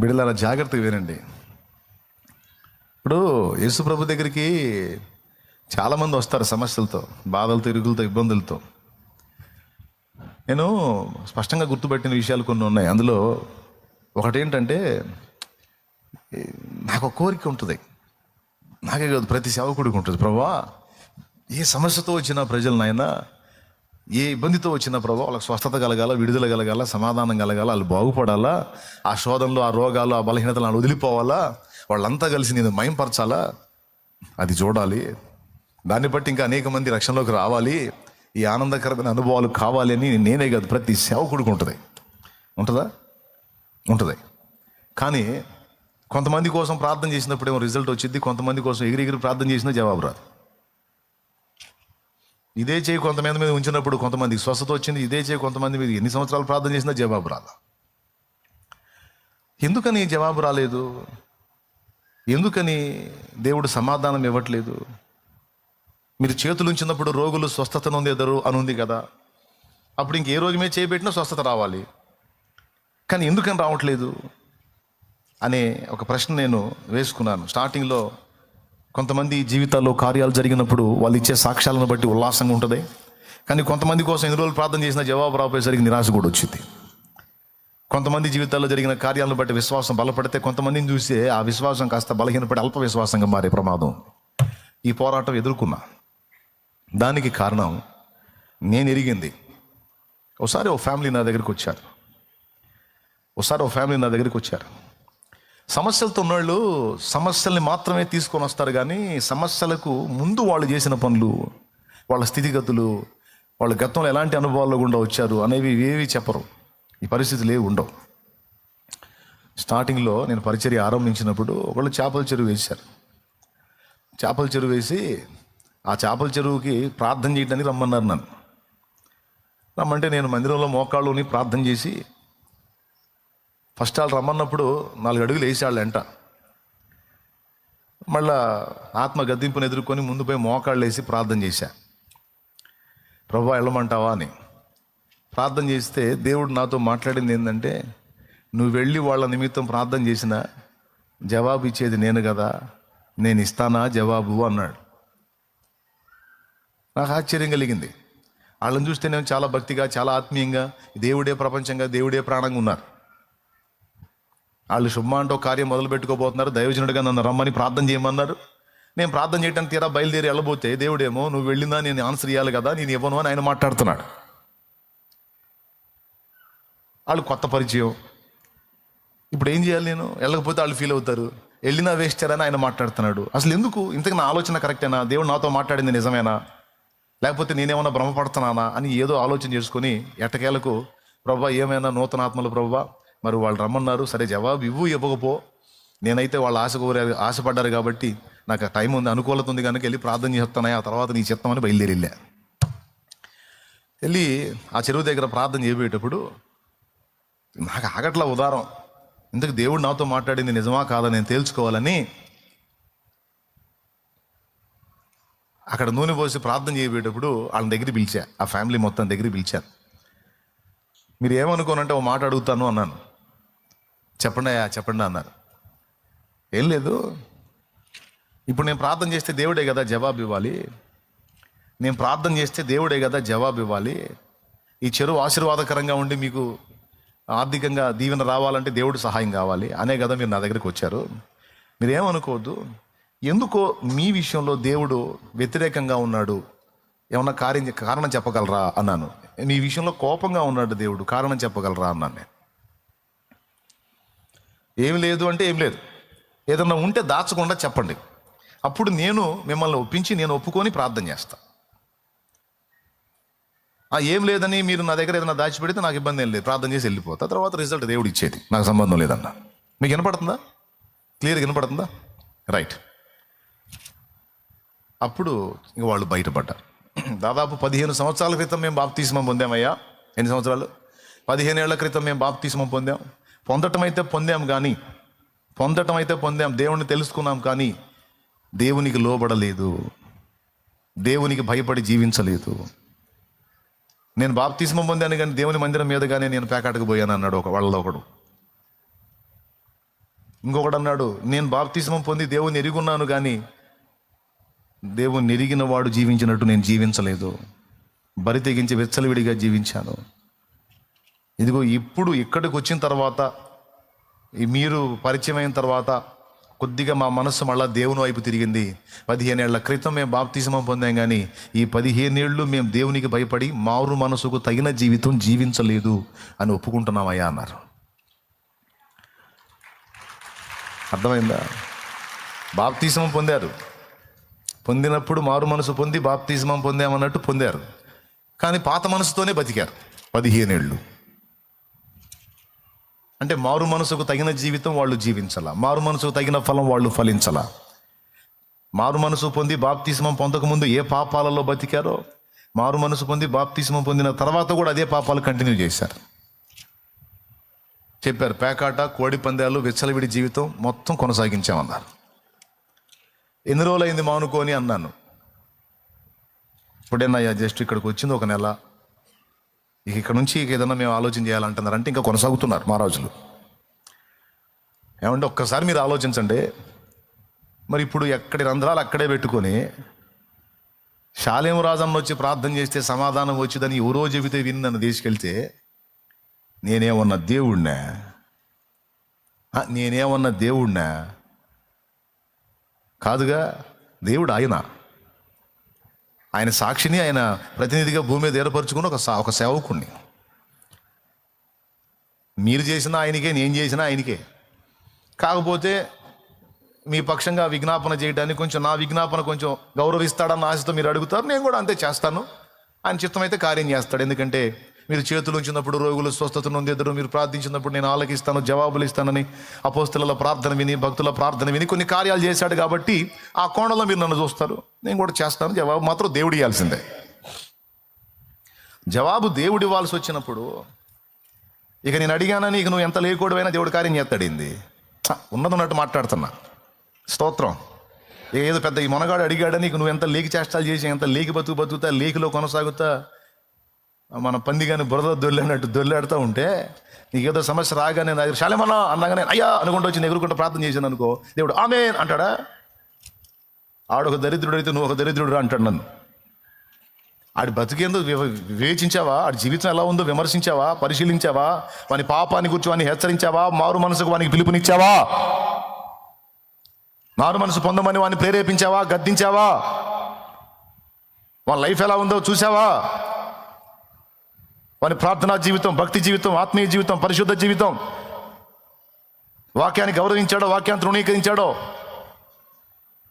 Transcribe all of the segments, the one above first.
బిడ్డల జాగ్రత్తగా వినండి. ఇప్పుడు యేసుప్రభు దగ్గరికి చాలామంది వస్తారు సమస్యలతో బాధలతో ఇరుగులతో ఇబ్బందులతో. నేను స్పష్టంగా గుర్తుపెట్టిన విషయాలు కొన్ని ఉన్నాయి. అందులో ఒకటేంటంటే నాకు ఒక కోరిక ఉంటుంది. నాకే కాదు ప్రతి సేవకుడికి ఉంటుంది. ప్రభా ఏ సమస్యతో వచ్చిన ప్రజలనైనా ఏ ఇబ్బందితో వచ్చిన ప్రభావ వాళ్ళకి స్వస్థత కలగాల విడుదల కలగాల సమాధానం కలగాల వాళ్ళు బాగుపడాలా ఆ శోధనలు ఆ రోగాలు ఆ బలహీనతలు వాళ్ళు వదిలిపోవాలా వాళ్ళంతా కలిసి నేను మయంపరచాలా? అది చూడాలి. దాన్ని బట్టి ఇంకా అనేక మంది రక్షణలోకి రావాలి. ఈ ఆనందకరమైన అనుభవాలు కావాలి అని నేనే కాదు ప్రతి సేవకుడికి ఉంటుంది. ఉంటుందా? ఉంటుంది. కానీ కొంతమంది కోసం ప్రార్థన చేసినప్పుడు ఏమో రిజల్ట్ వచ్చింది కొంతమంది కోసం ఎగిరి ఎగిరి ప్రార్థన చేసినా జవాబు రాదు. ఇదే చేయి కొంతమంది మీద ఉంచినప్పుడు కొంతమందికి స్వస్థత వచ్చింది ఇదే చేయి కొంతమంది మీద ఎన్ని సంవత్సరాలు ప్రార్థన చేసినా జవాబు రాలా. ఎందుకని జవాబు రాలేదు? ఎందుకని దేవుడు సమాధానం ఇవ్వట్లేదు? మీరు చేతులు ఉంచినప్పుడు రోగులు స్వస్థత నొందేదరు అని ఉంది కదా. అప్పుడు ఇంకే రోజు మీద చేయబెట్టినా స్వస్థత రావాలి. కానీ ఎందుకని రావట్లేదు? అనే ఒక ప్రశ్న నేను వేసుకున్నాను. స్టార్టింగ్లో కొంతమంది జీవితాల్లో కార్యాలు జరిగినప్పుడు వాళ్ళు ఇచ్చే సాక్ష్యాలను బట్టి ఉల్లాసంగా ఉంటుంది. కానీ కొంతమంది కోసం ఎన్ని రోజులు ప్రార్థన చేసిన జవాబు రాపోయేసరికి నిరాశ కూడా వచ్చింది. కొంతమంది జీవితాల్లో జరిగిన కార్యాలను బట్టి విశ్వాసం బలపడితే కొంతమందిని చూస్తే ఆ విశ్వాసం కాస్త బలహీనపడి అల్ప విశ్వాసంగా మారే ప్రమాదం. ఈ పోరాటం ఎదుర్కొన్నా. దానికి కారణం నేను ఎరిగింది. ఒకసారి ఓ ఫ్యామిలీ నా దగ్గరికి వచ్చారు. ఒకసారి ఓ ఫ్యామిలీ నా దగ్గరికి వచ్చారు. సమస్యలతో ఉన్నవాళ్ళు సమస్యల్ని మాత్రమే తీసుకొని వస్తారు కానీ సమస్యలకు ముందు వాళ్ళు చేసిన పనులు వాళ్ళ స్థితిగతులు వాళ్ళ గతంలో ఎలాంటి అనుభవాల్లో గుండా వచ్చారు అనేవి ఏవి చెప్పరు. ఈ పరిస్థితులు ఏవి ఉండవు. స్టార్టింగ్లో నేను పరిచర్య ఆరంభించినప్పుడు ఒకళ్ళు చేపల చెరువు వేశారు. చేపల చెరువు వేసి ఆ చేపల చెరువుకి ప్రార్థన చేయడానికి రమ్మన్నారు నన్ను. రమ్మంటే నేను మందిరంలో మోకాళ్ళుని ప్రార్థన చేసి ఫస్ట్ వాళ్ళు రమ్మన్నప్పుడు నాలుగు అడుగులు వేసేవాళ్ళు ఎంట మళ్ళా ఆత్మ గద్దింపుని ఎదుర్కొని ముందు పోయి మోకాళ్ళు వేసి ప్రార్థన చేశా. ప్రభా వెళ్ళమంటావా? అని. ప్రార్థన చేస్తే దేవుడు నాతో మాట్లాడింది ఏంటంటే నువ్వు వెళ్ళి వాళ్ళ నిమిత్తం ప్రార్థన చేసిన జవాబు ఇచ్చేది నేను కదా నేను ఇస్తానా జవాబు? అన్నాడు. నాకు ఆశ్చర్యం కలిగింది. వాళ్ళని చూస్తే నేను చాలా భక్తిగా చాలా ఆత్మీయంగా దేవుడే ప్రపంచంగా దేవుడే ప్రాణంగా ఉన్నారు. వాళ్ళు శుభ్మ అంటూ కార్యం మొదలు పెట్టుకోబోతున్నారు. దైవజనుడిగా నన్ను రమ్మని ప్రార్థన చేయమన్నారు. నేను ప్రార్థన చేయడానికి తీరా బయలుదేరి వెళ్ళబోతే దేవుడేమో నువ్వు వెళ్ళిందా? నేను ఆన్సర్ ఇవ్వాలి కదా నేను ఇవ్వను అని ఆయన మాట్లాడుతున్నాడు. వాళ్ళు కొత్త పరిచయం. ఇప్పుడు ఏం చేయాలి నేను? వెళ్ళకపోతే వాళ్ళు ఫీల్ అవుతారు. వెళ్ళినా వేస్టారని ఆయన మాట్లాడుతున్నాడు. అసలు ఎందుకు? ఇంతకు నా ఆలోచన కరెక్టేనా దేవుడు నాతో మాట్లాడింది నిజమేనా? లేకపోతే నేనేమన్నా భ్రమపడుతున్నానా? అని ఏదో ఆలోచన చేసుకొని ఎట్టకేలకు ప్రభా ఏమైనా నూతన ఆత్మలు ప్రభా? మరి వాళ్ళు రమ్మన్నారు సరే జవాబు ఇవ్వు ఇవ్వకపో. నేనైతే వాళ్ళు ఆశ కోరారు ఆశపడ్డారు కాబట్టి నాకు ఆ టైం ఉంది అనుకూలత ఉంది కనుక వెళ్ళి ప్రార్థన చేస్తున్నాయి. ఆ తర్వాత నీ చెప్తామని బయలుదేరి వెళ్ళా వెళ్ళి ఆ చెరువు దగ్గర ప్రార్థన చేయబోయేటప్పుడు నాకు ఆగట్ల ఉదారం. ఇందుకు దేవుడు నాతో మాట్లాడింది నిజమా కాదా నేను తేల్చుకోవాలని అక్కడ నూనె పోసి ప్రార్థన చేయబోయేటప్పుడు వాళ్ళ దగ్గర పిలిచా. ఆ ఫ్యామిలీ మొత్తం దగ్గర పిలిచాను మీరు ఏమనుకోనంటే ఓ మాట అడుగుతాను అన్నాను. చెప్పండి అయ్యా చెప్పండి అన్నారు. ఏం లేదు. ఇప్పుడు నేను ప్రార్థన చేస్తే దేవుడే కదా జవాబు ఇవ్వాలి. నేను ప్రార్థన చేస్తే దేవుడే కదా జవాబు ఇవ్వాలి. ఈ చెరువు ఆశీర్వాదకరంగా ఉండి మీకు ఆర్థికంగా దీవెన రావాలంటే దేవుడు సహాయం కావాలి. అనే కదా మీరు నా దగ్గరికి వచ్చారు. మీరేమనుకోవద్దు. ఎందుకో మీ విషయంలో దేవుడు వ్యతిరేకంగా ఉన్నాడు. ఏమన్నా కార్యం కారణం చెప్పగలరా? అన్నాను. మీ విషయంలో కోపంగా ఉన్నాడు దేవుడు. కారణం చెప్పగలరా? అన్నాను నేను. ఏం లేదు అంటే ఏం లేదు. ఏదన్నా ఉంటే దాచకుండా చెప్పండి. అప్పుడు నేను మిమ్మల్ని ఒప్పించి నేను ఒప్పుకొని ప్రార్థన చేస్తా. ఆ ఏం లేదని మీరు నా దగ్గర ఏదైనా దాచిపెడితే నాకు ఇబ్బంది ఏం లేదు. ప్రార్థన చేసి వెళ్ళిపోతా. తర్వాత రిజల్ట్ దేవుడు ఇచ్చేది. నాకు సంబంధం లేదన్న. మీకు వినపడుతుందా? క్లియర్గా వినపడుతుందా? రైట్ అప్పుడు ఇంక వాళ్ళు బయటపడ్డారు. దాదాపు పదిహేను సంవత్సరాల క్రితం మేము బాప్తీస్మం పొందామయ్యా. ఎన్ని సంవత్సరాలు? పదిహేను ఏళ్ళ క్రితం మేము బాప్తీస్మం పొందాం. పొందటం అయితే పొందాం కానీ పొందటం అయితే పొందాం దేవుణ్ణి తెలుసుకున్నాం కానీ దేవునికి లోబడలేదు. దేవునికి భయపడి జీవించలేదు. నేను బాప్తీస్మం పొందాను కానీ దేవుని మందిరం మీదగానే నేను పేకాటకు పోయాను అన్నాడు ఒక వాళ్ళలో ఒకడు. ఇంకొకడు అన్నాడు నేను బాప్తిస్మం పొంది దేవుని ఎరుగున్నాను కానీ దేవుని ఎరిగిన వాడు జీవించినట్టు నేను జీవించలేదు. బరి తెగించి వెచ్చలవిడిగా జీవించాను. ఇదిగో ఇప్పుడు ఇక్కడికి వచ్చిన తర్వాత మీరు పరిచయం అయిన తర్వాత కొద్దిగా మా మనస్సు మళ్ళా దేవుని వైపు తిరిగింది. పదిహేనేళ్ళ క్రితం మేము బాప్తిజమం పొందాం కానీ ఈ పదిహేనేళ్ళు మేము దేవునికి భయపడి మారు మనసుకు తగిన జీవితం జీవించలేదు అని ఒప్పుకుంటున్నామయ్యా అన్నారు. అర్థమైందా? బాప్తిజమం పొందారు. పొందినప్పుడు మారు మనసు పొంది బాప్తిజమం పొందామన్నట్టు పొందారు. కానీ పాత మనసుతోనే బతికారు పదిహేనేళ్ళు. అంటే మారు మనసుకు తగిన జీవితం వాళ్ళు జీవించాల. మారు మనసుకు తగిన ఫలం వాళ్ళు ఫలించాల. మారు మనసు పొంది బాప్తిస్మం పొందకముందు ఏ పాపాలలో బతికారో మారు మనసు పొంది బాప్తిస్మం పొందిన తర్వాత కూడా అదే పాపాలు కంటిన్యూ చేశారు. చెప్పారు పేకాట కోడి పందాలు విచ్చలవిడి జీవితం మొత్తం కొనసాగించామన్నారు. ఎన్ని రోజులైంది మానుకొని అన్నాను. ఇప్పుడేనయ్యా జస్ట్ ఇక్కడికి వచ్చింది ఒక నెల. ఇక ఇక్కడ నుంచి ఇక ఏదైనా మేము ఆలోచన చేయాలంటున్నారు అంటే ఇంకా కొనసాగుతున్నారు మహారాజులు ఏమంటే ఒక్కసారి మీరు ఆలోచించండి. మరి ఇప్పుడు ఎక్కడి రంధ్రాలు అక్కడే పెట్టుకొని శాలేం రాజన్న వచ్చి ప్రార్థన చేస్తే సమాధానం వచ్చిందని ఎవరో చెబితే విని నన్ను తీసుకెళ్తే నేనేమన్నా దేవుణ్ణా? నేనేమన్నా దేవుణ్ణా? కాదుగా దేవుడు ఆయన? ఆయన సాక్షిని ఆయన ప్రతినిధిగా భూమి మీద ఏర్పరచుకుని ఒక సా- ఒక సేవకుణ్ణి. మీరు చేసిన ఆయనకే నేను చేసిన ఆయనకే. కాకపోతే మీ పక్షంగా విజ్ఞాపన చేయడానికి కొంచెం నా విజ్ఞాపన కొంచెం గౌరవిస్తాడన్న ఆశతో మీరు అడుగుతారు నేను కూడా అంతే చేస్తాను. ఆయన చిత్తమైతే కార్యం చేస్తాడు. ఎందుకంటే మీరు చేతులు ఉంచినప్పుడు రోగులు స్వస్థత నొందెదరు మీరు ప్రార్థించినప్పుడు నేను ఆలకిస్తాను జవాబులు ఇస్తానని అపోస్తుల ప్రార్థన విని భక్తుల ప్రార్థన విని కొన్ని కార్యాలు చేశాడు కాబట్టి ఆ కోణంలో మీరు నన్ను చూస్తారు. నేను కూడా చేస్తాను జవాబు మాత్రం దేవుడు ఇవ్వాల్సిందే జవాబు దేవుడు ఇవ్వాల్సి వచ్చినప్పుడు ఇక నేను అడిగానని ఇక నువ్వు ఎంత లేకూడవైనా దేవుడు కార్యం చేస్తాడింది? ఉన్నది ఉన్నట్టు మాట్లాడుతున్నా. స్తోత్రం. ఏదో పెద్ద ఈ మొనగాడు అడిగాడని నువ్వు ఎంత లీక్ చేష్టాలు చేసి ఎంత లీక్ బతుకు బతుకుతా లీకులో కొనసాగుతా మన పంది కానీ బురద దొల్లినట్టు దొల్లాడుతూ ఉంటే నీకు ఏదో సమస్య రాగానే నా దగ్గర శాలేమన్నా అన్నాగానే అయ్యా అనుకుంటూ వచ్చి ఎగురుకుంటూ ప్రార్థన చేశాను అనుకో. దేవుడు ఆమె అంటాడా? ఆడొక దరిద్రుడు అయితే నువ్వు ఒక దరిద్రుడు అంటాడు నన్ను. ఆడి బతికేందో వివేచించావా? ఆడి జీవితం ఎలా ఉందో విమర్శించావా? పరిశీలించావా? వాని పాపాన్ని గురించి వాని హెచ్చరించావా? మారు మనసుకు వానికి పిలుపునిచ్చావా? మారు మనసు పొందమని వాడిని ప్రేరేపించావా? గద్దించావా? వాళ్ళ లైఫ్ ఎలా ఉందో చూసావా వాని ప్రార్థనా జీవితం భక్తి జీవితం ఆత్మీయ జీవితం పరిశుద్ధ జీవితం. వాక్యాన్ని గౌరవించాడో వాక్యాన్ని తృణీకరించాడో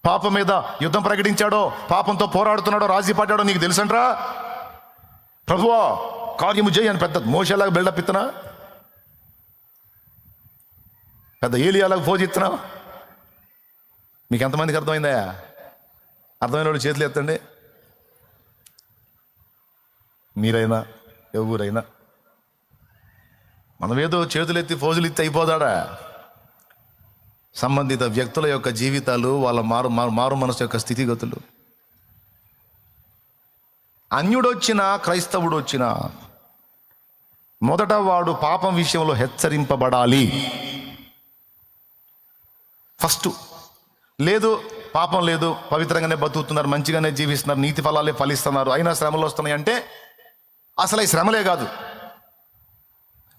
పాపం మీద యుద్ధం ప్రకటించాడో పాపంతో పోరాడుతున్నాడో రాజీ పడ్డాడో నీకు తెలుసంట్రా? ప్రభువా కార్యము చేయి అని పెద్ద మోసేలాగా బిల్డప్ ఇస్తున్నా. పెద్ద ఏలియాలాగా ఫోజ్ ఇస్తున్నా. మీకు ఎంతమందికి అర్థమైందా? అర్థమైన వాళ్ళు చేతులు ఎత్తండి. మీరైనా ఎవరైనా. మనమేదో చేతులెత్తి ఫోజులెత్తి ఫోజులు ఎత్తి అయిపోదాడా సంబంధిత వ్యక్తుల యొక్క జీవితాలు వాళ్ళ మారు మారు మారు మనసు యొక్క స్థితిగతులు. అన్యుడొచ్చినా క్రైస్తవుడు వచ్చినా మొదట వాడు పాపం విషయంలో హెచ్చరింపబడాలి. ఫస్ట్ లేదు పాపం లేదు పవిత్రంగానే బతుకుతున్నారు మంచిగానే జీవిస్తున్నారు నీతి ఫలాలే ఫలిస్తున్నారు అయినా శ్రమలు వస్తున్నాయి అంటే అసలు ఈ శ్రమలే కాదు.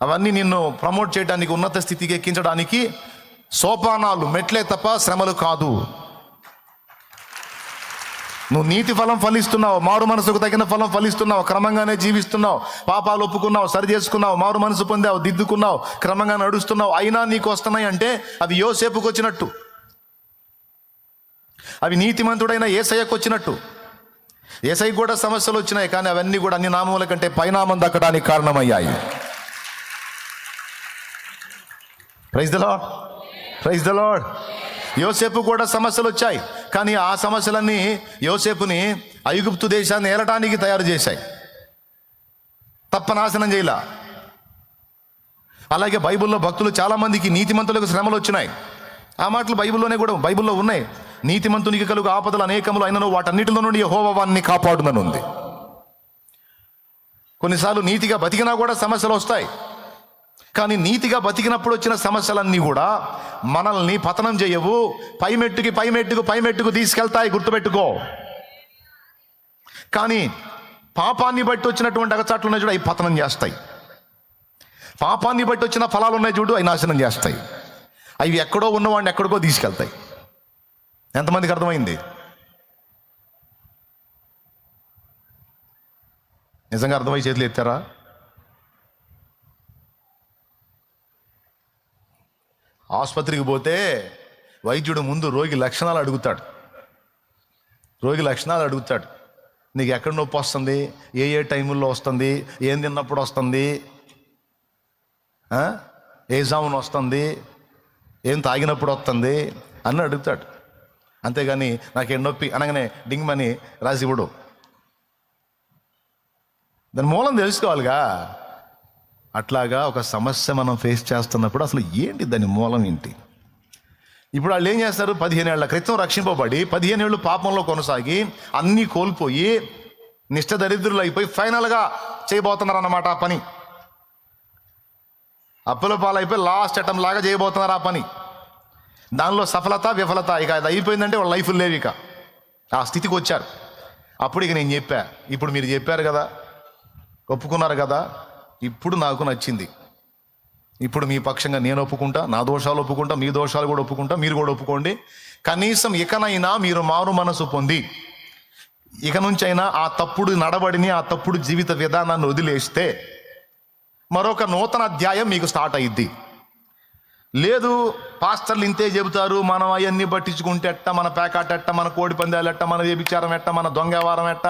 అవన్నీ నిన్ను ప్రమోట్ చేయడానికి ఉన్నత స్థితికి ఎక్కించడానికి సోపానాలు మెట్లే తప్ప శ్రమలు కాదు. నువ్వు నీతి ఫలం ఫలిస్తున్నావు మారు మనసుకు తగిన ఫలం ఫలిస్తున్నావు క్రమంగానే జీవిస్తున్నావు పాపాలు ఒప్పుకున్నావు సరి చేసుకున్నావు మారు మనసు పొందావు దిద్దుకున్నావు క్రమంగా నడుస్తున్నావు అయినా నీకు వస్తున్నాయి అంటే అవి యోసేపుకు వచ్చినట్టు అవి నీతిమంతుడైన ఏసయ్యకు వచ్చినట్టు ఏసై కూడా సమస్యలు వచ్చినాయి కానీ అవన్నీ కూడా అన్ని నామముల కంటే పైనామం దక్కడానికి కారణమయ్యాయి. Praise the lord praise the lord యోసేపు కూడా సమస్యలు వచ్చాయి కానీ ఆ సమస్యలన్నీ యోసేపుని ఐగుప్తు దేశాన్ని ఏలటానికి తయారు చేశాయి. తప్ప నాశనం చేయలా. అలాగే బైబిల్లో భక్తులు చాలామందికి నీతిమంతులకు శ్రమలు వచ్చినాయి. ఆ మాటలు బైబిల్లోనే కూడా బైబిల్లో ఉన్నాయి. నీతిమంతునికి కలుగు ఆపదలు అనేకములు అయినను వాటన్నిటిలో నుండి యెహోవా వాన్ని కాపాడునని ఉంది కొన్నిసార్లు నీతిగా బతికినా కూడా సమస్యలు వస్తాయి. కానీ నీతిగా బతికినప్పుడు వచ్చిన సమస్యలన్నీ కూడా మనల్ని పతనం చేయవు. పైమెట్టుకి పైమెట్టుకు పైమెట్టుకు తీసుకెళ్తాయి గుర్తుపెట్టుకో. కానీ పాపాన్ని బట్టి వచ్చినటువంటి అగచాట్లు ఉన్నాయి చూడు అవి పతనం చేస్తాయి. పాపాన్ని బట్టి వచ్చిన ఫలాలు ఉన్నాయి చూడు అవి నాశనం చేస్తాయి. అవి ఎక్కడో ఉన్నవాడిని ఎక్కడికో తీసుకెళ్తాయి. ఎంతమందికి అర్థమైంది? నిజంగా అర్థమై చేతులు ఎత్తారా? ఆసుపత్రికి పోతే వైద్యుడు ముందు రోగి లక్షణాలు అడుగుతాడు. రోగి లక్షణాలు అడుగుతాడు. నీకు ఎక్కడ నొప్పి వస్తుంది? ఏ ఏ టైముల్లో వస్తుంది? ఏం తిన్నప్పుడు వస్తుంది? ఏ జామున వస్తుంది? ఏం తాగినప్పుడు వస్తుంది? అని అడుగుతాడు. అంతేగాని నాకేం నొప్పి అనగానే డింగ్మని రాసి ఇవ్వడు. దాని మూలం తెలుసుకోవాలిగా. అట్లాగా ఒక సమస్య మనం ఫేస్ చేస్తున్నప్పుడు అసలు ఏంటి దాని మూలం ఏంటి? ఇప్పుడు వాళ్ళు ఏం చేస్తారు? పదిహేను ఏళ్ళ క్రితం రక్షింపబడి పదిహేను ఏళ్ళు పాపంలో కొనసాగి అన్నీ కోల్పోయి నిష్ట దరిద్రులు అయిపోయి ఫైనల్గా చేయబోతున్నారు అన్నమాట ఆ పని. అప్పుల పాలైపోయి లాస్ట్ అటెంప్ లాగా చేయబోతున్నారు ఆ పని. దానిలో సఫలత విఫలత ఇక అది అయిపోయిందంటే వాళ్ళ లైఫ్ లేవు ఇక. ఆ స్థితికి వచ్చారు. అప్పుడు ఇక నేను చెప్పా ఇప్పుడు మీరు చెప్పారు కదా ఒప్పుకున్నారు కదా ఇప్పుడు నాకు నచ్చింది. ఇప్పుడు మీ పక్షంగా నేను ఒప్పుకుంటా నా దోషాలు ఒప్పుకుంటా మీ దోషాలు కూడా ఒప్పుకుంటా మీరు కూడా ఒప్పుకోండి. కనీసం ఇకనైనా మీరు మారు మనసు పొంది. ఇక నుంచి అయినా ఆ తప్పుడు నడబడిని ఆ తప్పుడు జీవిత విధానాన్ని వదిలేస్తే మరొక నూతన అధ్యాయం మీకు స్టార్ట్ అయ్యిద్ది లేదు పాస్టర్లు ఇంతే చెబుతారు మనం అవన్నీ పట్టించుకుంటే ఎట్ట మన పేకాట ఎట్ట మన కోడి పందాలు ఎట్ట మన వ్యభిచారం ఎట్ట మన దొంగ వ్యవహారం ఎట్ట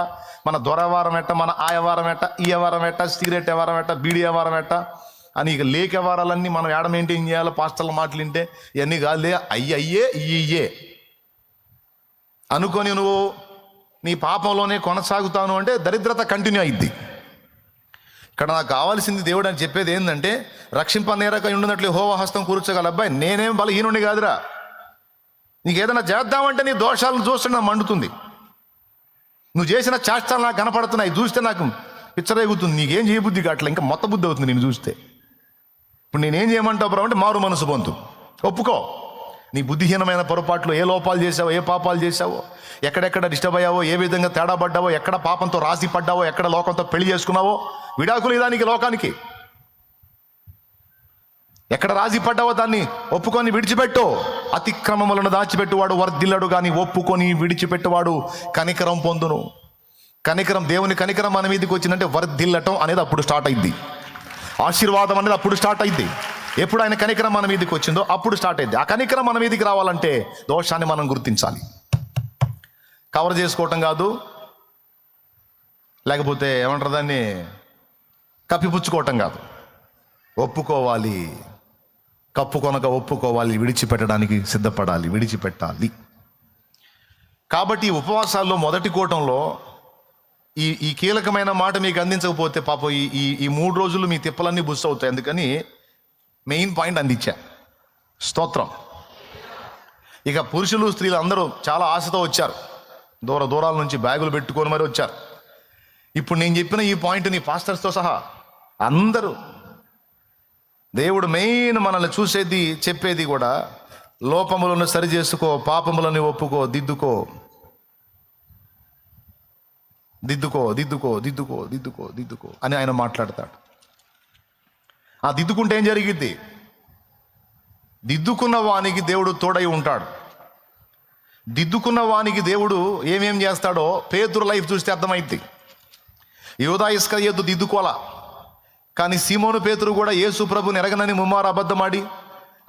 మన దొరవారం ఎట్ట మన ఆయవారం ఎట్ట ఈ ఎట్ట సిగరెట్ వ్యవహారం ఎట్ట బీడీ వ్యవహారం ఎట్ట. అని ఇక లేక వారాలన్నీ మనం ఏడ మెయింటైన్ చేయాలి పాస్టర్ల మాటలు వింటే ఇవన్నీ కాదులే అయ్యి అయ్యే ఇయ్యే అనుకొని నువ్వు నీ పాపంలోనే కొనసాగుతాను అంటే దరిద్రత కంటిన్యూ అయింది ఇక్కడ నాకు కావాల్సింది దేవుడు అని చెప్పేది ఏంటంటే రక్షింప నేరక ఉండినట్లు హోవ హస్తం కూర్చోగల అబ్బాయి నేనేం బలహీనుని కాదురా. నీకు ఏదైనా చేద్దామంటే నీ దోషాలను చూస్తే నాకు మండుతుంది. నువ్వు చేసిన చేష్టాలు నాకు కనపడుతున్నాయి చూస్తే నాకు పిచ్చరేగుతుంది. నీకేం చేయబుద్ధి కావట్లే ఇంకా మొత్త బుద్ధి అవుతుంది నేను చూస్తే. ఇప్పుడు నేనేం చేయమంటావు బ్రో అంటే మారు మనసు పొందు. ఒప్పుకో. నీ బుద్ధిహీనమైన పొరపాట్లు ఏ లోపాలు చేసావో ఏ పాపాలు చేసావో ఎక్కడెక్కడ డిస్టర్బ్ అయ్యావో ఏ విధంగా తేడా పడ్డావో ఎక్కడ పాపంతో రాసి పడ్డావో ఎక్కడ లోకంతో పెళ్ళి చేసుకున్నావో విడాకులు ఇదానికి లోకానికి. ఎక్కడ రాజీ పడ్డావో దాన్ని ఒప్పుకొని విడిచిపెట్టు. అతిక్రమములను దాచిపెట్టువాడు వర్ధిల్లడు కానీ ఒప్పుకొని విడిచిపెట్టువాడు కనికరం పొందును. కనికరం దేవుని కనికరం మన మీదకి వచ్చిందంటే వర్ధిల్లటం అనేది అప్పుడు స్టార్ట్ అయింది. ఆశీర్వాదం అనేది అప్పుడు స్టార్ట్ అయింది. ఎప్పుడు ఆయన కనికరం మన మీదకి వచ్చిందో అప్పుడు స్టార్ట్ అయింది. ఆ కనికరం మన మీదకి రావాలంటే దోషాన్ని మనం గుర్తించాలి. కవర్ చేసుకోవటం కాదు లేకపోతే ఏమంటారు దాన్ని? కప్పిపుచ్చుకోవటం కాదు. ఒప్పుకోవాలి. కప్పు కొనక ఒప్పుకోవాలి విడిచిపెట్టడానికి సిద్ధపడాలి విడిచిపెట్టాలి. కాబట్టి ఈ ఉపవాసాల్లో మొదటి కూటంలో ఈ ఈ కీలకమైన మాట మీకు అందించకపోతే పాపం ఈ ఈ ఈ మూడు రోజులు మీ తిప్పలన్నీ బుస్ అవుతాయి అందుకని మెయిన్ పాయింట్ అందించా. స్తోత్రం. ఇక పురుషులు స్త్రీలు అందరూ చాలా ఆశతో వచ్చారు. దూర దూరాల నుంచి బ్యాగులు పెట్టుకొని మరి వచ్చారు. ఇప్పుడు నేను చెప్పిన ఈ పాయింట్ని పాస్టర్స్తో సహా అందరూ దేవుడు మెయిన్ మనల్ని చూసేది చెప్పేది కూడా లోపములను సరి చేసుకో పాపములను ఒప్పుకో దిద్దుకో. దిద్దుకో దిద్దుకో దిద్దుకో దిద్దుకో దిద్దుకో అని ఆయన మాట్లాడతాడు. ఆ దిద్దుకుంటే ఏం జరిగిద్ది? దిద్దుకున్న వానికి దేవుడు తోడై ఉంటాడు. దిద్దుకున్న వానికి దేవుడు ఏమేం చేస్తాడో పేతురు లైఫ్ చూస్తే అర్థమైంది యోధా ఇసుక ఎద్దు దిద్దుకోలా. కానీ సీమోను పేతురు కూడా యేసు ప్రభుని ఎరగనని ముమ్మారు అబద్ధమాడి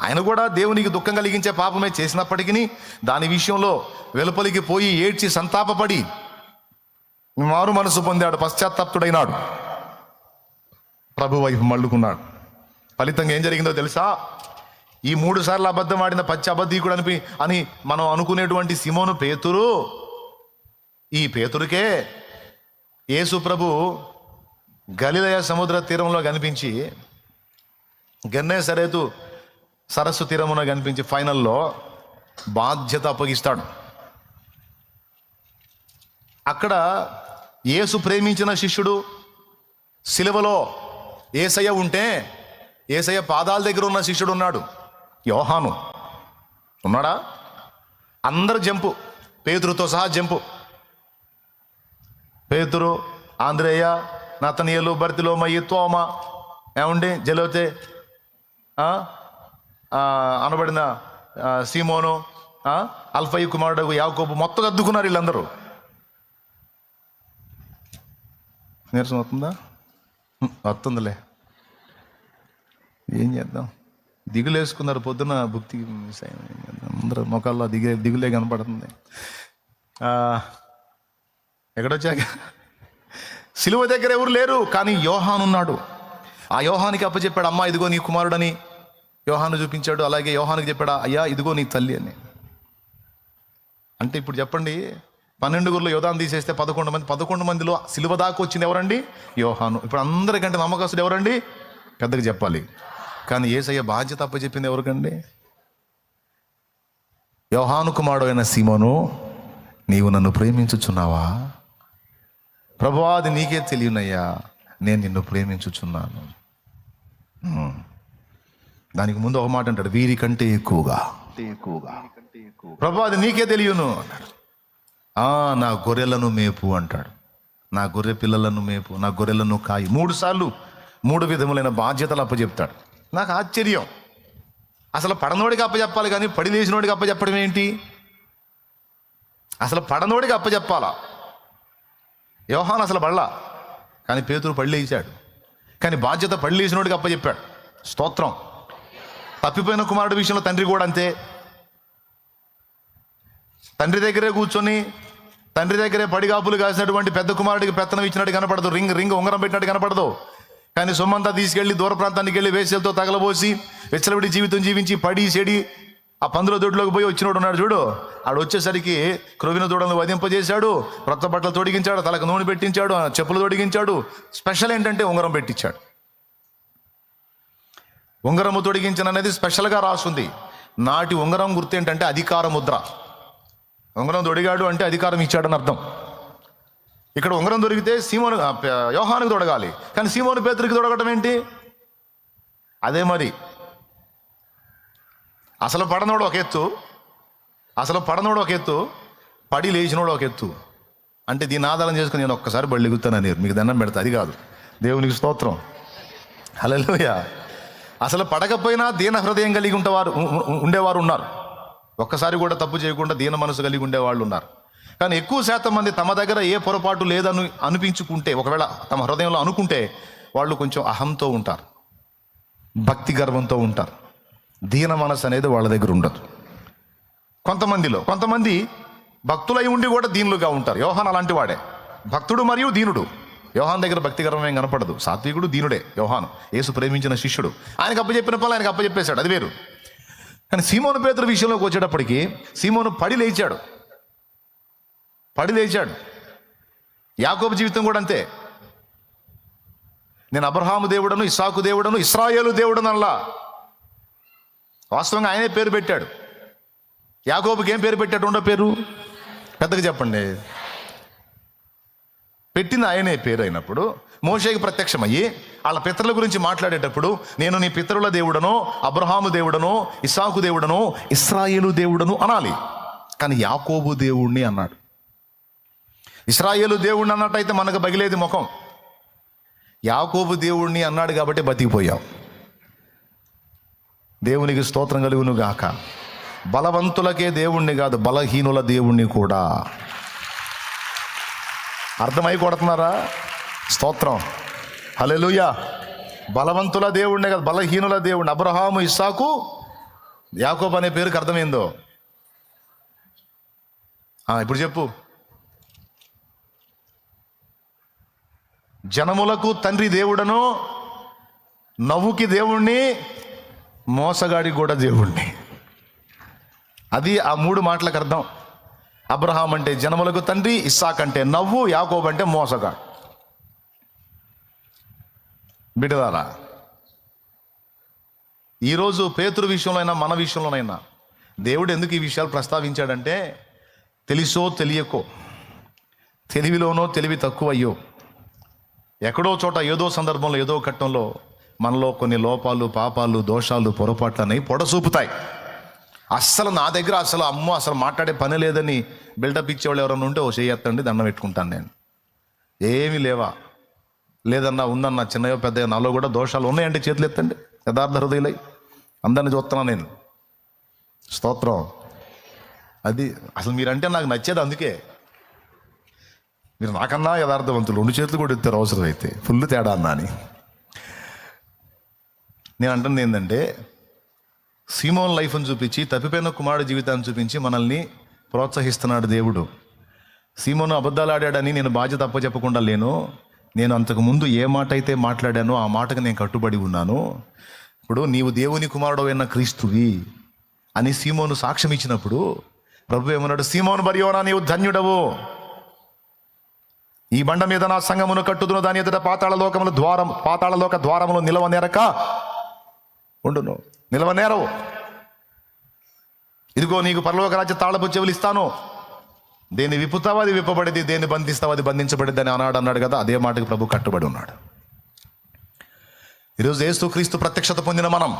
ఆయన కూడా దేవునికి దుఃఖం కలిగించే పాపమే చేసినప్పటికీ దాని విషయంలో వెలుపలికి పోయి ఏడ్చి సంతాపపడి మారు మనసు పొందాడు పశ్చాత్తాప్తుడైనాడు. ప్రభు వైపు మళ్ళుకున్నాడు. ఫలితంగా ఏం జరిగిందో తెలుసా? ఈ మూడు సార్లు అబద్ధం ఆడిన పచ్చి అబద్ధీకుడు అనిపి అని మనం అనుకునేటువంటి సిమోను పేతురు. ఈ పేతురుకే యేసు ప్రభు గలిలయ సముద్ర తీరంలో కనిపించి గన్నే సరేతు సరస్సు తీరమున కనిపించి ఫైనల్లో బాధ్యత అప్పగిస్తాడు. అక్కడ యేసు ప్రేమించిన శిష్యుడు సిలువలో ఏసయ్య ఉంటే ఏసయ్య పాదాల దగ్గర ఉన్న శిష్యుడు ఉన్నాడు. యోహాను. ఉన్నాడా? అందరు జంపు. పేతురుతో సహా జంపు. పేతురు ఆంధ్రేయ నతనీయులు భర్తిలో మయ్యి తోమ. ఏమండి జలోతే అనబడిన సీమోను అల్ఫయ్య కుమారుడు యాకోబు మొత్తం అద్దుకున్నారు వీళ్ళందరూ. నీరసం వస్తుందా? వస్తుందిలే. ఏం చేద్దాం? దిగులేసుకున్నారు పొద్దున భక్తి మిస్ అయింది. ఏం చేద్దాం? అందరూ మొక్కల్లో దిగే దిగులే కనపడుతుంది. ఎక్కడొచ్చాక సిలువ దగ్గర ఎవరు లేరు కానీ యోహాను ఉన్నాడు. ఆ యోహానికి అప్పచెప్పాడు అమ్మా ఇదిగో నీ కుమారుడని. యోహాను చూపించాడు అలాగే యోహానికి చెప్పాడు అయ్యా ఇదిగో నీ తల్లి అని. అంటే ఇప్పుడు చెప్పండి పన్నెండుగురులో యోధాను తీసేస్తే పదకొండు మంది పదకొండు మందిలో సిలువ దాకా వచ్చింది ఎవరండి? యోహాను. ఇప్పుడు అందరికంటే నమ్మకస్తుడు ఎవరండి? పెద్దగా చెప్పాలి. కానీ ఏసయ్య బాధ్యత అప్పచెప్పింది ఎవరికండి? యోహాను కుమారుడు అయిన సీమను నీవు నన్ను ప్రేమించుచున్నావా? ప్రభువా అది నీకే తెలియనయ్యా నేను నిన్ను ప్రేమించుచున్నాను. దానికి ముందు ఒక మాట అంటాడు వీరికంటే ఎక్కువగా. ఎక్కువగా ప్రభు అది నీకే తెలియను అన్నాడు ఆ నా గొర్రెలను మేపు అంటాడు. నా గొర్రె పిల్లలను మేపు నా గొర్రెలను కాయి. మూడు సార్లు మూడు విధములైన బాధ్యతలు అప్పచెప్తాడు. నాకు ఆశ్చర్యం. అసలు పడనోడికి అప్పచెప్పాలి కానీ పడి లేచినోడికి అప్పచెప్పడం ఏంటి? అసలు పడనోడికి అప్పచెప్పాలా వ్యవహాన్ అసలు పడలా. కానీ పేతురు పళ్ళేసాడు కానీ బాధ్యత పళ్ళేసినోడికి అప్పచెప్పాడు స్తోత్రం. తప్పిపోయిన కుమారుడు విషయంలో తండ్రి కూడా అంతే. తండ్రి దగ్గరే కూర్చొని తండ్రి దగ్గరే పడిగాపులు కాసినటువంటి పెద్ద కుమారుడికి పెత్తనం ఇచ్చినట్టు కనపడదు. రింగ్ రింగ్ ఉంగరం పెట్టినట్టు కనపడదు. కానీ సొమ్మంతా తీసుకెళ్ళి దూర ప్రాంతానికి వెళ్ళి వేసేలతో తగలబోసి వెచ్చలవిడి జీవితం జీవించి పడి చెడి ఆ పందుల దొడ్లోకి పోయి వచ్చినోడు ఉన్నాడు చూడు. ఆడు వచ్చేసరికి క్రొవిన దూడలను వధింపజేశాడు రక్త బట్టలు తొడిగించాడు తలకు నూనె పెట్టించాడు ఆ చెప్పులు తొడిగించాడు. స్పెషల్ ఏంటంటే ఉంగరం పెట్టించాడు. ఉంగరము తొడిగించిన అనేది స్పెషల్గా రాసుంది. నాటి ఉంగరం గుర్తు ఏంటంటే అధికార ముద్ర. ఉంగరం తొడిగాడు అంటే అధికారం ఇచ్చాడని అర్థం. ఇక్కడ ఉంగరం దొరికితే సీమోను యోహానికి తొడగాలి. కానీ సీమోను పేతురికి తొడగటం ఏంటి? అదే మరి. అసలు పడనోడు ఒక ఎత్తు. అసలు పడనోడు ఒక ఎత్తు. పడి లేచినోడు ఒక ఎత్తు. అంటే దీన్ని ఆధారం చేసుకుని నేను ఒక్కసారి బళ్ళు ఎగుతానని మీకు దండం పెడతా. అది కాదు. దేవునికి స్తోత్రం. హలోయ అసలు పడకపోయినా దీన హృదయం కలిగి ఉంటేవారు ఉండేవారు ఉన్నారు. ఒక్కసారి కూడా తప్పు చేయకుండా దీన మనసు కలిగి ఉండేవాళ్ళు ఉన్నారు. కానీ ఎక్కువ శాతం మంది తమ దగ్గర ఏ పొరపాటు లేదని అనిపించుకుంటే ఒకవేళ తమ హృదయంలో అనుకుంటే వాళ్ళు కొంచెం అహంతో ఉంటారు భక్తి గర్వంతో ఉంటారు దీన మనసు అనేది వాళ్ళ దగ్గర ఉండదు. కొంతమందిలో కొంతమంది భక్తులై ఉండి కూడా దీనులుగా ఉంటారు. యోహాన్ అలాంటి వాడే. భక్తుడు మరియు దీనుడు. యోహాన్ దగ్గర భక్తి గర్వం కనపడదు. సాత్వికుడు దీనుడే యోహాన్. యేసు ప్రేమించిన శిష్యుడు. ఆయనకు అప్పచెప్పిన పనులు ఆయనకు అప్పచెప్పేశాడు. అది వేరు. కానీ సీమోను పేతురు విషయంలోకి వచ్చేటప్పటికి సీమోను పడి లేచాడు. పడి లేచాడు. యాకోబు జీవితం కూడా అంతే. నేను అబ్రహాము దేవుడను ఇసాకు దేవుడను ఇస్రాయేలు దేవుడను అల్లా వాస్తవంగా ఆయనే పేరు పెట్టాడు. యాకోబుకి ఏం పేరు పెట్టాడు? ఉండో పేరు? పెద్దగా చెప్పండి. పెట్టింది ఆయనే పేరు అయినప్పుడు మోషేకి ప్రత్యక్షమయ్యి వాళ్ళ పితరుల గురించి మాట్లాడేటప్పుడు నేను నీ పితరుల దేవుడనో అబ్రహాము దేవుడనో ఇసాకు దేవుడనో ఇస్రాయేలు దేవుడను అనాలి. కానీ యాకోబు దేవుణ్ణి అన్నాడు. ఇస్రాయేలు దేవుణ్ణి అన్నట్టయితే మనకు బగిలేది ముఖం. యాకోబు దేవుణ్ణి అన్నాడు కాబట్టి బతికిపోయావు దేవునికి స్తోత్రం కలుగును గాక. బలవంతులకే దేవుణ్ణి కాదు బలహీనుల దేవుణ్ణి కూడా. అర్థమై కొడుతున్నారా? స్తోత్రం. హలెలుయా బలవంతుల దేవుణ్ణి కాదు బలహీనుల దేవుణ్ణి. అబ్రహాము ఇస్సాకు యాకోబ్ అనే పేరుకి అర్థమైందో? ఆ, ఇప్పుడు చెప్పు. జనములకు తండ్రి దేవుడను నవ్వుకి దేవుణ్ణి మోసగాడి కూడా దేవుణ్ణి. అది ఆ మూడు మాటలకు అర్థం. అబ్రహాం అంటే జనములకు తండ్రి ఇస్సాక్ అంటే నవ్వు యాకోబ్ అంటే మోసగాడు బిడదారా ఈరోజు పేతురు విషయంలోనైనా మన విషయంలోనైనా దేవుడు ఎందుకు ఈ విషయాలు ప్రస్తావించాడంటే తెలుసో తెలియకో తెలివిలోనో తెలివి తక్కువ అయ్యో ఎక్కడో చోట ఏదో సందర్భంలో ఏదో ఘట్టంలో మనలో కొన్ని లోపాలు పాపాలు దోషాలు పొరపాట్లు అనేవి పొడసూపుతాయి. అస్సలు నా దగ్గర అసలు అమ్మో అసలు మాట్లాడే పని లేదని బిల్డప్ ఇచ్చేవాళ్ళు ఎవరైనా ఉంటే ఓ చేయొత్తండి దండం పెట్టుకుంటాను నేను. ఏమీ లేవా? లేదన్నా ఉందన్నా చిన్నయో పెద్దయో నాలో కూడా దోషాలు ఉన్నాయంటే చేతులు ఎత్తండి యథార్థ హృదయలై. అందరిని చూస్తున్నా నేను. స్తోత్రం. అది అసలు మీరంటే నాకు నచ్చేది అందుకే. మీరు నాకన్నా యథార్థవంతులు. రెండు చేతులు కూడా ఎత్తారు అవసరం అయితే ఫుల్ తేడా అన్నా అని. నేను అంటుంది ఏంటంటే సీమోన్ లైఫ్ని చూపించి తప్పిపోయిన కుమారుడు జీవితాన్ని చూపించి మనల్ని ప్రోత్సహిస్తున్నాడు దేవుడు. సీమోను అబద్ధాలు ఆడాడని నేను బాధ్యత అప్ప చెప్పకుండా లేను. నేను అంతకు ముందు ఏ మాట అయితే మాట్లాడానో ఆ మాటకు నేను కట్టుబడి ఉన్నాను. ఇప్పుడు నీవు దేవుని కుమారుడు అయిన క్రీస్తువి అని సీమోను సాక్ష్యం ఇచ్చినప్పుడు ప్రభు ఏమన్నాడు? సీమోను బరియోనా నీవు ధన్యుడవు. ఈ బండ మీద నా సంగమును కట్టుదును దాని ఎదుట పాతాళ లోకముల ద్వారం పాతాళలోక ద్వారములు నిలవ నేరక. ఉండును. నిలవ నేరవు. ఇదిగో నీకు పరలోక రాజ్య తాళపు చెవులు ఇస్తాను. దేన్ని విప్పుతావా అది విప్పబడింది దేన్ని బంధిస్తావా అది బంధించబడింది అని అన్నాడు అన్నాడు కదా అదే మాటకి ప్రభు కట్టుబడి ఉన్నాడు. ఈరోజు ఏసుక్రీస్తు ప్రత్యక్షత పొందిన మనం.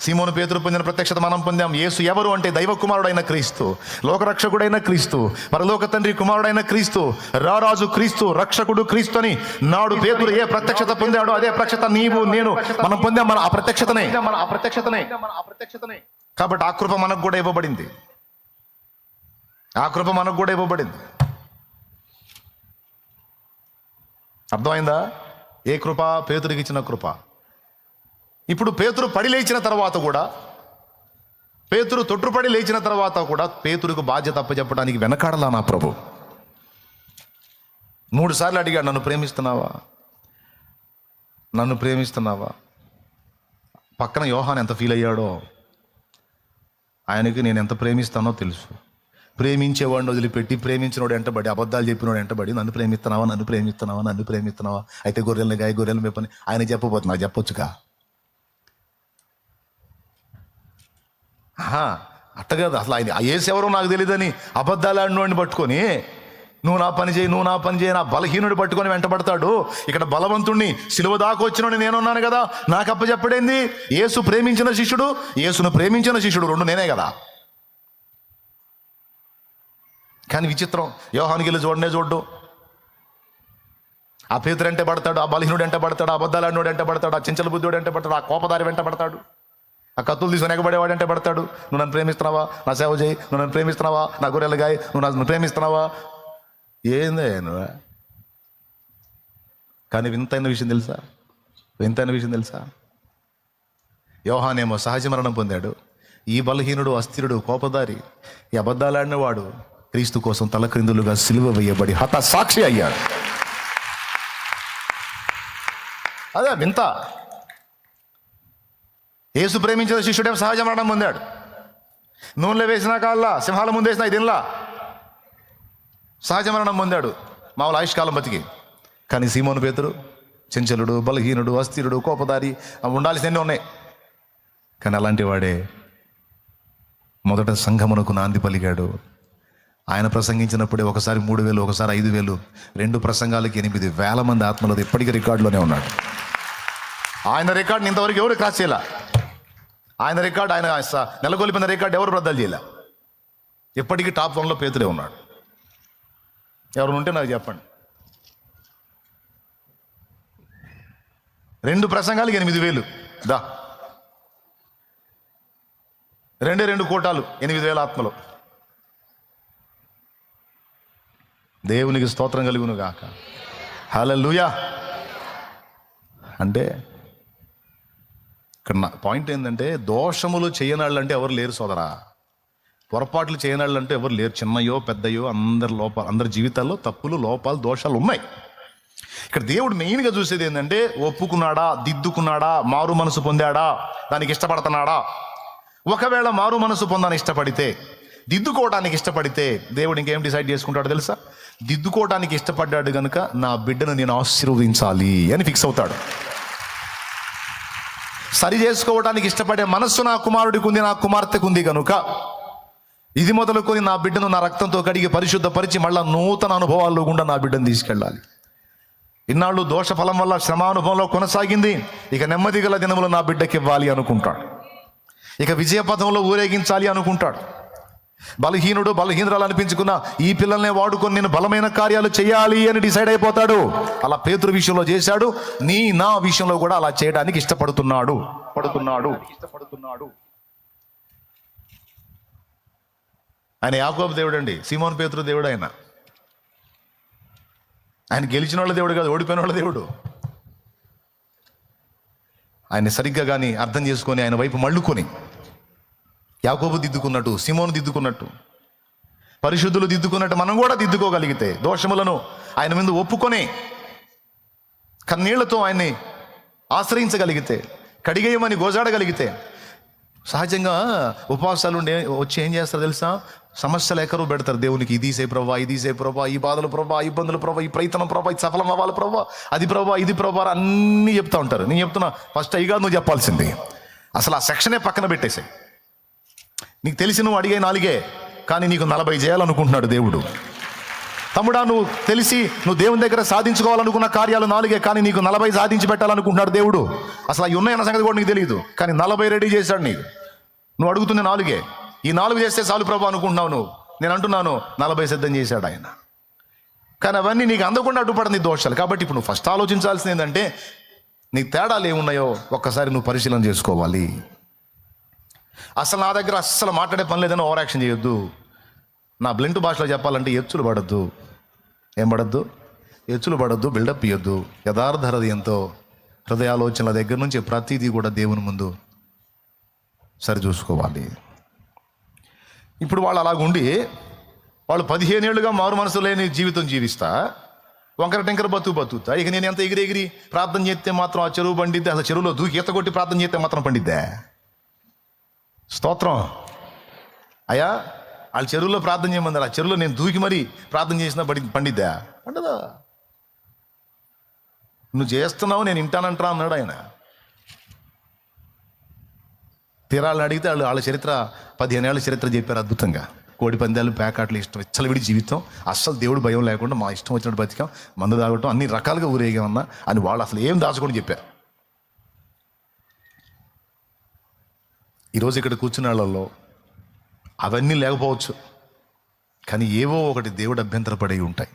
సీమోను పేతురు పొందిన ప్రత్యక్షత మనం పొందాం. యేసు ఎవరు అంటే దైవ కుమారుడైన క్రీస్తు లోకరక్షకుడైన క్రీస్తు పరలోక తండ్రి కుమారుడైన క్రీస్తు రారాజు క్రీస్తు రక్షకుడు క్రీస్తు అని నాడు పేతురు ఏ ప్రత్యక్షత పొందాడో అదే ప్రత్యక్షత నీవు నేను మనం పొందాం. మన ఆ ప్రత్యక్షతనే మన ఆ ప్రత్యక్షతనే ఆ ప్రత్యక్షతనే. కాబట్టి ఆ కృప మనకు కూడా ఇవ్వబడింది. ఆ కృప మనకు కూడా ఇవ్వబడింది. అర్థమైందా? ఏ కృప? పేతురికి ఇచ్చిన కృప. ఇప్పుడు పేతురు పడి లేచిన తర్వాత కూడా పేతురు తొట్టుపడి లేచిన తర్వాత కూడా పేతురుకు బాధ్యత అప్పచెప్పడానికి వెనకాడలా నా ప్రభు. మూడు సార్లు అడిగాడు నన్ను ప్రేమిస్తున్నావా? నన్ను ప్రేమిస్తున్నావా? పక్కన యోహాన్ ఎంత ఫీల్ అయ్యాడో? ఆయనకి నేను ఎంత ప్రేమిస్తానో తెలుసు. ప్రేమించేవాడిని వదిలిపెట్టి ప్రేమించినోడు ఎంటబడి అబద్ధాలు చెప్పినోడు ఎంటబడి నన్ను ప్రేమిస్తున్నావా నన్ను ప్రేమిస్తున్నావా నన్ను ప్రేమిస్తున్నావా? అయితే గొర్రెలను గాయ గొర్రెలు మేపని ఆయన చెప్పబోతున్నా నాకు చెప్పొచ్చుగా? అట్ట కాదు. అసలు ఆయన ఏసెవరో నాకు తెలియదని అబద్ధాలు ఆడినోడిని పట్టుకొని నువ్వు నా పని చేయి నువ్వు నా పని చేయి నా బలహీనుడు పట్టుకొని వెంటబడతాడు. ఇక్కడ బలవంతుణ్ణి సిలువ దాకా వచ్చినోడి నేనున్నాను కదా. నాకు అప్పచెప్పడేంది యేసు ప్రేమించిన శిష్యుడు యేసును ప్రేమించిన శిష్యుడు రెండు నేనే కదా. కానీ విచిత్రం యోహానికి వెళ్ళి చూడనే చూడ్డు. ఆ పేతురు వెంట పడతాడు ఆ బలహీనుడు వెంట పడతాడు ఆ అబద్ధాలాడినోడు వెంట పడతాడు ఆ చెంచల బుద్ధుడు వెంట పడతాడు ఆ కోపదారి వెంట పడతాడు ఆ కత్తులు తీసుకొని ఎగబడేవాడు అంటే పడతాడు. నువ్వు నన్ను ప్రేమిస్తున్నావా? నా సేవ చేయి. నువ్వు నన్ను ప్రేమిస్తున్నావా? నా గొర్రెలు గాయ. నువ్వు నన్ను ప్రేమిస్తున్నావా? ఏందే నువ్వు? కానీ వింతైన విషయం తెలుసా? వింతైన విషయం తెలుసా? యోహానేమో సహజ మరణం పొందాడు. ఈ బలహీనుడు అస్థిరుడు కోపదారి ఈ అబద్ధాలాడినవాడు క్రీస్తు కోసం తలక్రిందులుగా సిలువ వేయబడి హత సాక్షి అయ్యాడు. అదే వింత. యేసు ప్రేమించిన శిష్యుడే సహజ మరణం పొందాడు? నూనెలో వేసిన కాళ్ళ? సింహాల ముందు వేసిన ఇదిలా సహజ మరణం పొందాడు మామూలు ఆయుష్కాలం బతికి. కానీ సీమోను పేతురు చెంచలుడు బలహీనుడు అస్థిరుడు కోపదారి అవి ఉండాల్సినవి ఉన్నాయి. కానీ అలాంటి వాడే మొదట సంఘమునకు నాంది పలికాడు. ఆయన ప్రసంగించినప్పుడే ఒకసారి మూడు వేలు ఒకసారి ఐదు వేలు రెండు ప్రసంగాలకి ఎనిమిది వేల మంది ఆత్మలతో ఇప్పటికీ రికార్డులోనే ఉన్నాడు. ఆయన రికార్డుని ఇంతవరకు ఎవరు క్రాస్ చేయాల? ఆయన రికార్డు ఆయన నెలకొల్పిన రికార్డు ఎవరు బద్దలు చేయలే. ఇప్పటికీ టాప్ వన్లో పేతుడే ఉన్నాడు. ఎవరు ఉంటే నాకు చెప్పండి. రెండు ప్రసంగాలకి ఎనిమిది వేలు. దా. రెండే రెండు కోటాలు ఎనిమిది వేల ఆత్మలు. దేవునికి స్తోత్రం కలుగును గాక. లూయా అంటే ఇక్కడ నా పాయింట్ ఏంటంటే దోషములు చేయనాళ్ళు అంటే ఎవరు లేరు సోదరా. పొరపాట్లు చేయనాళ్ళు అంటే ఎవరు లేరు. చిన్నయో పెద్దయో అందరి లోపాలు అందరి జీవితాల్లో తప్పులు లోపాలు దోషాలు ఉన్నాయి. ఇక్కడ దేవుడు మెయిన్గా చూసేది ఏంటంటే ఒప్పుకున్నాడా దిద్దుకున్నాడా మారు మనసు పొందాడా దానికి ఇష్టపడుతున్నాడా? ఒకవేళ మారు మనసు పొందని ఇష్టపడితే దిద్దుకోవడానికి ఇష్టపడితే దేవుడు ఇంకేం డిసైడ్ చేసుకుంటాడో తెలుసా? దిద్దుకోవడానికి ఇష్టపడ్డాడు కనుక నా బిడ్డను నేను ఆశీర్వదించాలి అని ఫిక్స్ అవుతాడు. సరి చేసుకోవడానికి ఇష్టపడే మనస్సు నా కుమారుడికి ఉంది నా కుమార్తెకు ఉంది కనుక ఇది మొదలుకొని నా బిడ్డను నా రక్తంతో కడిగి పరిశుద్ధపరిచి మళ్ళా నూతన అనుభవాల్లో గుండా నా బిడ్డను తీసుకెళ్ళాలి. ఇన్నాళ్ళు దోషఫలం వల్ల శ్రమానుభవంలో కొనసాగింది. ఇక నెమ్మది గల దినములు నా బిడ్డకి ఇవ్వాలి అనుకుంటాడు. ఇక విజయపథంలో ఊరేగించాలి అనుకుంటాడు. బలహీనుడు బలహీనురాలు అనిపించుకున్న ఈ పిల్లల్ని వాడుకొని నేను బలమైన కార్యాలు చేయాలి అని డిసైడ్ అయిపోతాడు. అలా పేతురు విషయంలో చేశాడు. నీ నా విషయంలో కూడా అలా చేయడానికి ఇష్టపడుతున్నాడు. పడుతున్నాడు. ఇష్టపడుతున్నాడు. ఆయన యాకోబు దేవుడు అండి సీమోన్ పేతురు దేవుడు ఆయన ఆయన గెలిచిన వాళ్ళ దేవుడు కాదు ఓడిపోయిన వాళ్ళ దేవుడు. ఆయన సరిగ్గా కానీ అర్థం చేసుకొని ఆయన వైపు మళ్ళుకొని యాకోబు దిద్దుకున్నట్టు సిమోను దిద్దుకున్నట్టు పరిశుద్ధులు దిద్దుకున్నట్టు మనం కూడా దిద్దుకోగలిగితే దోషములను ఆయన మీద ఒప్పుకొని కన్నీళ్ళతో ఆయన్ని ఆశ్రయించగలిగితే కడిగేయమని గోజాడగలిగితే సహజంగా ఉపవాసాలు వచ్చి ఏం చేస్తారు తెలుసా? సమస్యలు ఎక్కడో పెడతారు దేవునికి ఇది సే ప్రభా ఇది సే ప్రభా ఈ బాధలు ప్రభా ఇబ్బందులు ప్రభా ఈ ప్రయత్నం ప్రభా ఇది సఫలం అవ్వాలి ప్రభా అది ప్రభా ఇది ప్రభా అన్నీ చెప్తా ఉంటారు. నేను చెప్తున్నా ఫస్ట్ అయ్యిగా నువ్వు చెప్పాల్సింది అసలు ఆ సెక్షనే పక్కన పెట్టేసాయి. నీకు తెలిసి నువ్వు అడిగే నాలుగే కానీ నీకు నలభై చేయాలనుకుంటున్నాడు దేవుడు. తమ్ముడా నువ్వు తెలిసి నువ్వు దేవుని దగ్గర సాధించుకోవాలనుకున్న కార్యాలు నాలుగే కానీ నీకు నలభై సాధించి పెట్టాలనుకుంటున్నాడు దేవుడు. అసలు అవి ఉన్నాయన్న సంగతి కూడా నీకు తెలియదు కానీ నలభై రెడీ చేశాడు నీకు. నువ్వు అడుగుతున్న నాలుగే ఈ నాలుగు చేస్తే చాలు ప్రభు అనుకుంటున్నావు నువ్వు. నేను అంటున్నాను నలభై సిద్ధం చేశాడు ఆయన. కానీ అవన్నీ నీకు అందకుండా అడ్డుపడింది దోషాలు. కాబట్టి ఇప్పుడు నువ్వు ఫస్ట్ ఆలోచించాల్సింది ఏంటంటే నీకు తేడాలు ఏమున్నాయో ఒక్కసారి నువ్వు పరిశీలన చేసుకోవాలి. అసలు నా దగ్గర అస్సలు మాట్లాడే పని లేదని ఓవర్ యాక్షన్ చేయొద్దు. నా బ్లింట్ భాషలో చెప్పాలంటే ఎచ్చులు పడద్దు. ఏం పడద్దు? ఎచ్చులు పడద్దు బిల్డప్ ఇవ్వద్దు యథార్థ హృదయంతో హృదయాలోచనల దగ్గర నుంచి ప్రతిదీ కూడా దేవుని ముందు సరి చూసుకోవాలి. ఇప్పుడు వాళ్ళు అలాగుండి వాళ్ళు పదిహేను ఏళ్ళుగా మారు మనసు లేని జీవితం జీవిస్తా వంకర టెంకర బతుకు బతుకుతా. ఇక నేను ఎంత ఎగిరి ఎగిరి ప్రార్థన చేస్తే మాత్రం ఆ చెరువు పండిద్దే అసలు చెరువులో దూకి ఈత కొట్టి ప్రార్థన చేస్తే మాత్రం పండిద్దా? స్తోత్రం. అయ్యా వాళ్ళ చెరువులో ప్రార్థన చేయమన్నారు ఆ చెరువులో నేను దూకి మరీ ప్రార్థన చేసినా పడి పండిద్దా? పండదా? నువ్వు చేస్తున్నావు నేను ఇంటానంటరా అన్నాడు ఆయన. తీరాళ్ళని అడిగితే వాళ్ళు వాళ్ళ చరిత్ర పదిహేను ఏళ్ళ చరిత్ర చెప్పారు అద్భుతంగా. కోడి పందాలు ప్యాకాట్లు ఇష్టం ఇచ్చలవిడి జీవితం. అస్సలు దేవుడు భయం లేకుండా మా ఇష్టం వచ్చినట్టు బతికాం. మందు తాగటం అన్ని రకాలుగా ఊరేగామన్నా అని వాళ్ళు అసలు ఏం దాచకుండా చెప్పారు. ఈరోజు ఇక్కడ కూర్చున్న వాళ్ళలో అవన్నీ లేకపోవచ్చు. కానీ ఏవో ఒకటి దేవుడు అభ్యంతరపడి ఉంటాయి.